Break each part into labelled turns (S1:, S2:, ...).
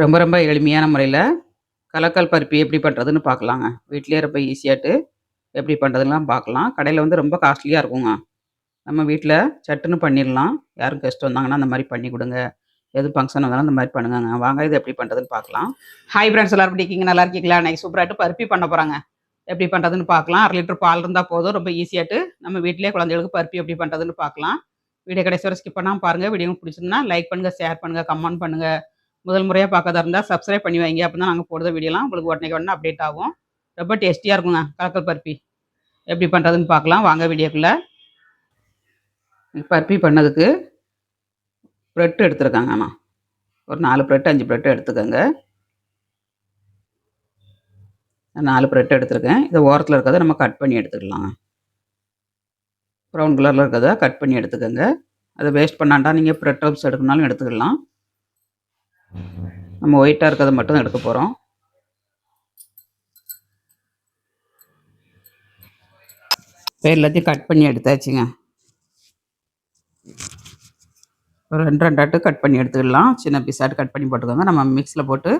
S1: ரொம்ப ரொம்ப எளிமையான முறையில் கலக்கால் பருப்பி எப்படி பண்ணுறதுன்னு பார்க்கலாங்க வீட்லேயே ரொம்ப ஈஸியாகிட்டு எப்படி பண்ணுறதுலாம் பார்க்கலாம் கடையில் வந்து ரொம்ப காஸ்ட்லியாக இருக்குங்க நம்ம வீட்டில் சட்டுன்னு பண்ணிடலாம் யாரும் கெஸ்ட் வந்தாங்கன்னா அந்த மாதிரி பண்ணி கொடுங்க எது ஃபங்க்ஷன் வந்தாலும் அந்த மாதிரி பண்ணுங்க வாங்க இது எப்படி பண்ணுறதுன்னு பார்க்கலாம் ஹாய் ஃப்ரெண்ட்ஸ் எல்லாரும் எப்படி இருக்கீங்க நல்லா இருக்கீங்களா நைட் சூப்பராகிட்டு பருப்பி பண்ண போகிறாங்க எப்படி பண்ணுறதுன்னு பார்க்கலாம் அரை லிட்டர் பால் இருந்தால் போதும் ரொம்ப ஈஸியாகிட்டு நம்ம வீட்டிலே குழந்தைகளுக்கு பருப்பி எப்படி பண்ணுறதுன்னு பார்க்கலாம் வீடியோ கடைசி வரை ஸ்கிப் பண்ணாமல் பாருங்கள் வீடியோ பிடிச்சிருந்தா லைக் பண்ணுங்கள் ஷேர் பண்ணுங்கள் கமெண்ட் பண்ணுங்கள் முதல் முறையாக பார்க்காத இருந்தால் சப்ஸ்கிரைப் பண்ணி வைங்க அப்படின்னா தான் நாங்கள் போடுற வீடியோலாம் உங்களுக்கு உடனே உடனே அப்டேட் ஆகும் ரொம்ப டேஸ்டியாக இருக்குங்க கலக்கல் பருப்பி எப்படி பண்ணுறதுன்னு பார்க்கலாம் வாங்க வீடியோக்குள்ளே பருப்பி பண்ணதுக்கு ப்ரெட் எடுத்துருக்காங்க அண்ணா ஒரு நாலு ப்ரெட்டு அஞ்சு ப்ரெட்டு எடுத்துக்கோங்க நாலு ப்ரெட்டு எடுத்துருக்கேன் இதை ஓரத்தில் இருக்கிறத நம்ம கட் பண்ணி எடுத்துக்கலாம் ப்ரௌன் கலரில் இருக்கிறத கட் பண்ணி எடுத்துக்கோங்க அதை வேஸ்ட் பண்ணாண்டா நீங்கள் ப்ரெட் ரோப்ஸ் எடுக்கணும்னாலும் எடுத்துக்கலாம் நம்ம ஒயிட்டாக இருக்கிறத மட்டும் எடுக்க போகிறோம் இப்போ எல்லாத்தையும் கட் பண்ணி எடுத்தாச்சுங்க ஒரு ரெண்டு ரெண்டாட்டு கட் பண்ணி எடுத்துக்கலாம் சின்ன பீஸாட்டு கட் பண்ணி போட்டுக்கோங்க நம்ம மிக்ஸில் போட்டு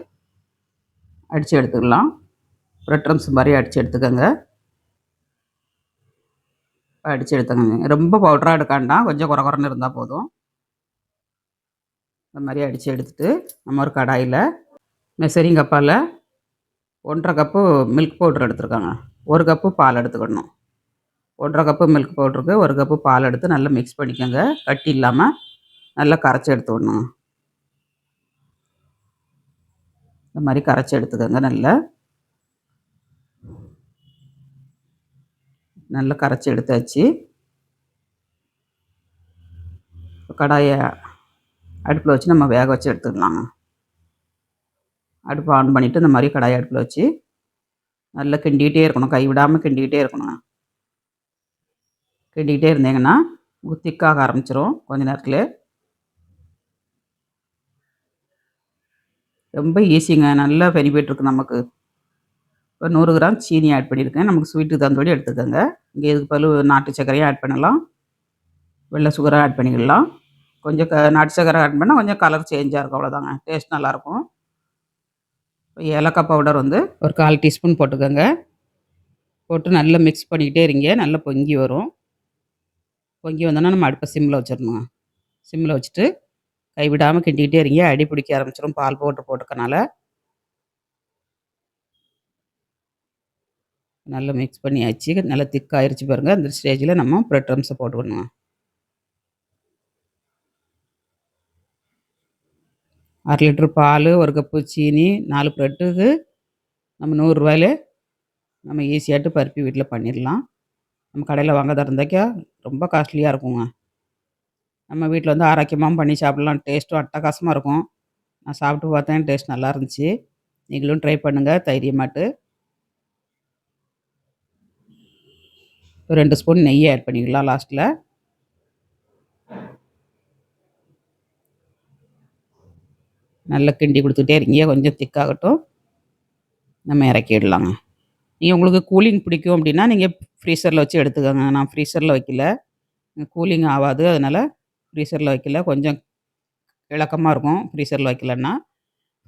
S1: அடித்து எடுத்துக்கலாம் ரெட் ரம்ஸ் மாதிரி அடித்து எடுத்துக்கோங்க அடித்து எடுத்துக்கோங்க ரொம்ப பவுடராக எடுக்காண்டாம் கொஞ்சம் குறை குறைன்னு இருந்தால் போதும் இந்த மாதிரி அடித்து எடுத்துட்டு நம்ம ஒரு கடாயில் மெசரிங் கப்பால் ஒன்றரை கப்பு மில்க் பவுட்ரு எடுத்துருக்காங்க ஒரு கப்பு பால் எடுத்துக்கணும் ஒன்றரை கப்பு மில்க் பவுட்ருக்கு ஒரு கப்பு பால் எடுத்து நல்லா மிக்ஸ் பண்ணிக்கோங்க கட்டி இல்லாமல் நல்லா கரைச்சி எடுத்துக்கணும் இந்த மாதிரி கரைச்சி எடுத்துக்கோங்க நல்லா நல்லா கரைச்சி எடுத்தாச்சு கடாயை அடுப்பில் வச்சு நம்ம வேக வச்சு எடுத்துக்கலாங்க அடுப்பு ஆன் பண்ணிவிட்டு இந்த மாதிரி கடாய் அடுப்பில் வச்சு நல்லா கிண்டிகிட்டே இருக்கணும் கைவிடாமல் கிண்டிக்கிட்டே இருக்கணுங்க கிண்டிக்கிட்டே இருந்தீங்கன்னா திக்காக ஆரம்பிச்சிரும் கொஞ்ச நேரத்தில் ரொம்ப ஈஸிங்க நல்ல பெனிஃபிட் இருக்குது நமக்கு இப்போ நூறு கிராம் சீனி ஆட் பண்ணியிருக்கேன் நமக்கு ஸ்வீட்டுக்கு தந்தோடி எடுத்துக்கோங்க இங்கே இதுக்கு பல நாட்டு சர்க்கரையும் ஆட் பண்ணலாம் வெள்ளை சுகராக ஆட் பண்ணிக்கலாம் கொஞ்சம் க நாட்டு ஆட் பண்ணால் கொஞ்சம் கலர் சேஞ்சாக இருக்கும் அவ்வளோதாங்க டேஸ்ட் நல்லாயிருக்கும் ஏலக்காய் பவுடர் வந்து ஒரு கால் டீஸ்பூன் போட்டுக்கோங்க போட்டு நல்லா மிக்ஸ் பண்ணிக்கிட்டே இருங்க நல்லா பொங்கி வரும் பொங்கி வந்தோன்னா நம்ம அடுப்பை சிம்மில் வச்சிடணுங்க சிம்மில் வச்சுட்டு கைவிடாமல் கிண்டிக்கிட்டே இருங்க அடி பிடிக்க ஆரம்பிச்சிடும் பால் போட்டு போட்டுக்கனால நல்லா மிக்ஸ் பண்ணி ஆச்சு நல்லா திக்காயிருச்சு பாருங்கள் அந்த ஸ்டேஜில் நம்ம ப்ரெட் ரம்ஸை போட்டுக்கணுங்க அரை லிட்ரு பால் ஒரு கப்பு சீனி நாலு ப்ரெட்டுக்கு நம்ம நூறுரூவாயிலே நம்ம ஈஸியாகிட்டு பருப்பி வீட்டில் பண்ணிடலாம் நம்ம கடையில் வாங்க திறந்தாக்கா ரொம்ப காஸ்ட்லியாக இருக்குங்க நம்ம வீட்டில் வந்து ஆரோக்கியமாகவும் பண்ணி சாப்பிடலாம் டேஸ்ட்டும் அட்டகாசமாக இருக்கும் நான் சாப்பிட்டு பார்த்தேன் டேஸ்ட் நல்லா இருந்துச்சு நீங்களும் ட்ரை பண்ணுங்கள் தைரியமாட்டு ஒரு ரெண்டு ஸ்பூன் நெய்யை ஆட் பண்ணிக்கலாம் லாஸ்ட்டில் நல்லா கிண்டி கொடுத்துக்கிட்டே இருக்கீங்க கொஞ்சம் திக்காகட்டும் நம்ம இறக்கிடலாங்க நீங்கள் உங்களுக்கு கூலிங் பிடிக்கும் அப்படின்னா நீங்கள் ஃப்ரீசரில் வச்சு எடுத்துக்கோங்க நான் ஃப்ரீசரில் வைக்கல கூலிங் ஆகாது அதனால் ஃப்ரீசரில் வைக்கல கொஞ்சம் இழக்கமாக இருக்கும் ஃப்ரீசரில் வைக்கலன்னா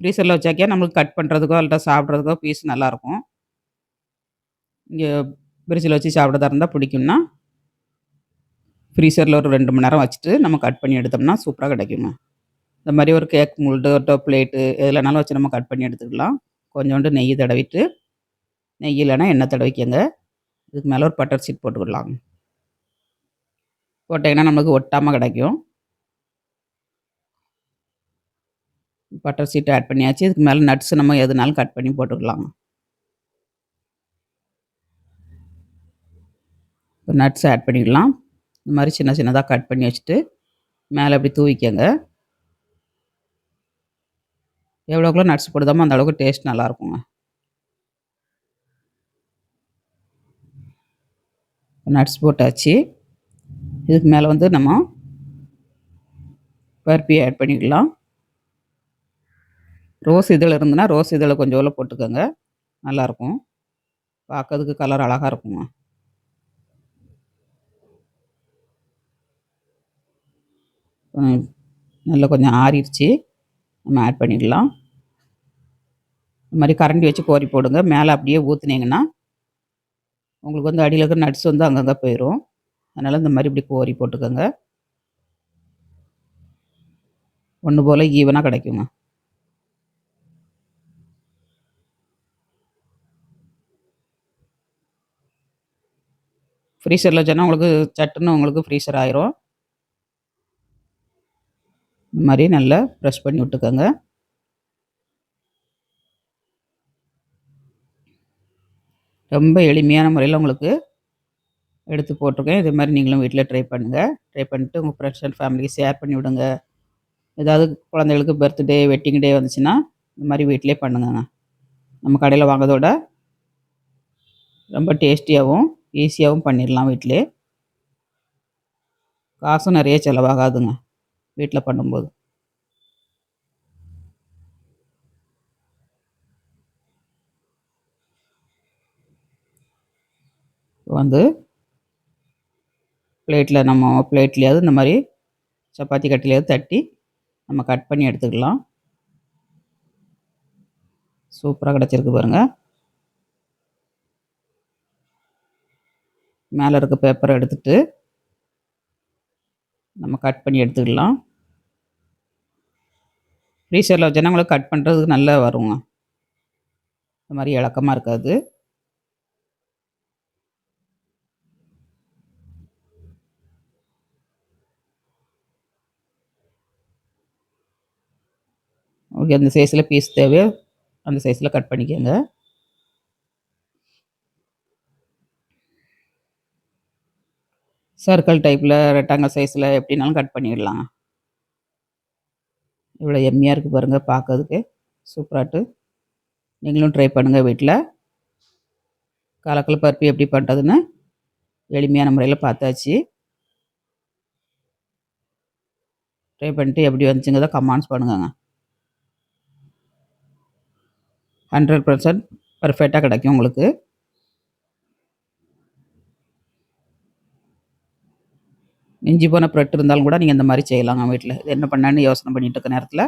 S1: ஃப்ரீசரில் வச்சாக்கே நம்மளுக்கு கட் பண்ணுறதுக்கோ இல்லை சாப்பிட்றதுக்கோ பீஸ் நல்லாயிருக்கும் இங்கே பிரிட்ஜில் வச்சு சாப்பிட்றதா இருந்தால் பிடிக்கும்னா ஃப்ரீசரில் ஒரு ரெண்டு மணி நேரம் வச்சுட்டு நம்ம கட் பண்ணி எடுத்தோம்னா சூப்பராக கிடைக்குங்க இந்த மாதிரி ஒரு கேக் முள்ளுட்டோ பிளேட்டு எதுலனாலும் வச்சு நம்ம கட் பண்ணி எடுத்துக்கலாம் கொஞ்சோண்டு நெய் தடவிட்டு நெய் இல்லைன்னா எண்ணெய் தடவிக்கங்க இதுக்கு மேலே ஒரு பட்டர் சீட் போட்டுக்கலாம் போட்டிங்கன்னா நம்மளுக்கு ஒட்டாமல் கிடைக்கும் பட்டர் சீட்டை ஆட் பண்ணியாச்சு இதுக்கு மேலே நட்ஸ் நம்ம எதுனாலும் கட் பண்ணி போட்டுக்கலாம் நட்ஸ் ஆட் பண்ணிக்கலாம் இந்த மாதிரி சின்ன சின்னதாக கட் பண்ணி வச்சுட்டு மேலே அப்படி தூவிக்கங்க எவ்வளோக்குள்ள நட்ஸ் போடுதாமோ அந்த அளவுக்கு டேஸ்ட் நல்லாயிருக்குங்க நட்ஸ் போட்டாச்சு இதுக்கு மேலே வந்து நம்ம பருப்பியை ஆட் பண்ணிக்கலாம் ரோஸ் இதழ் இருந்ததுன்னா ரோஸ் இதழை உள்ள போட்டுக்கோங்க நல்லாயிருக்கும் பார்க்கறதுக்கு கலர் அழகாக இருக்குங்க நல்லா கொஞ்சம் ஆறிடுச்சு நம்ம ஆட் பண்ணிக்கலாம் இந்த மாதிரி கரண்டி வச்சு கோரி போடுங்க மேலே அப்படியே ஊற்றுனீங்கன்னா உங்களுக்கு வந்து அடியில் இருக்கிற நட்ஸ் வந்து அங்கங்கே போயிடும் அதனால் இந்த மாதிரி இப்படி கோரி போட்டுக்கோங்க ஒன்று போல் ஈவனாக கிடைக்குங்க ஃப்ரீசரில் வச்சோன்னா உங்களுக்கு சட்டுன்னு உங்களுக்கு ஃப்ரீசர் ஆயிரும் இந்த மாதிரி நல்லா ப்ரெஷ் பண்ணி விட்டுக்கோங்க ரொம்ப எளிமையான முறையில் உங்களுக்கு எடுத்து போட்டிருக்கேன் இதே மாதிரி நீங்களும் வீட்டில் ட்ரை பண்ணுங்கள் ட்ரை பண்ணிட்டு உங்கள் ஃப்ரெண்ட்ஸ் அண்ட் ஃபேமிலிக்கு ஷேர் பண்ணி விடுங்க ஏதாவது குழந்தைகளுக்கு பர்த்டே வெட்டிங் டே வந்துச்சுன்னா இந்த மாதிரி வீட்டிலே பண்ணுங்கங்க நம்ம கடையில் வாங்கதோட ரொம்ப டேஸ்டியாகவும் ஈஸியாகவும் பண்ணிடலாம் வீட்டிலே காசும் நிறைய செலவாகாதுங்க வீட்டில் பண்ணும்போது வந்து பிளேட்டில் நம்ம பிளேட்லேயாவது இந்த மாதிரி சப்பாத்தி கட்டிலையாவது தட்டி நம்ம கட் பண்ணி எடுத்துக்கலாம் சூப்பராக கிடச்சிருக்கு பாருங்கள் மேலே இருக்க பேப்பரை எடுத்துகிட்டு நம்ம கட் பண்ணி எடுத்துக்கலாம் ஃப்ரீசரில் வச்சுன்னா உங்களுக்கு கட் பண்ணுறதுக்கு நல்லா வருங்க இந்த மாதிரி இலக்கமாக இருக்காது உங்களுக்கு எந்த சைஸில் பீஸ் தேவையோ அந்த சைஸில் கட் பண்ணிக்கோங்க சர்க்கிள் டைப்பில் ரெட்டாங்கல் சைஸில் எப்படினாலும் கட் பண்ணிடலாம் இவ்வளோ எம்மியாக இருக்குது பாருங்கள் பார்க்கறதுக்கு சூப்பராட்டு நீங்களும் ட்ரை பண்ணுங்கள் வீட்டில் காலக்கில் பருப்பு எப்படி பண்ணுறதுன்னு எளிமையான முறையில் பார்த்தாச்சு ட்ரை பண்ணிட்டு எப்படி தான் கமெண்ட்ஸ் பண்ணுங்கங்க ஹண்ட்ரட் பர்சன்ட் பர்ஃபெக்டாக கிடைக்கும் உங்களுக்கு மிஞ்சி போன ப்ரெட் இருந்தாலும் கூட நீங்கள் இந்த மாதிரி செய்யலாங்க வீட்டில் இது என்ன பண்ணான்னு யோசனை பண்ணிகிட்டு இருக்க நேரத்தில்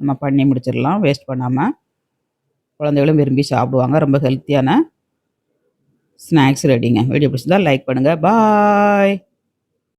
S1: நம்ம பண்ணி முடிச்சிடலாம் வேஸ்ட் பண்ணாமல் குழந்தைகளும் விரும்பி சாப்பிடுவாங்க ரொம்ப ஹெல்த்தியான ஸ்நாக்ஸ் ரெடிங்க வீடியோ பிடிச்சிருந்தால் லைக் பண்ணுங்கள் பாய்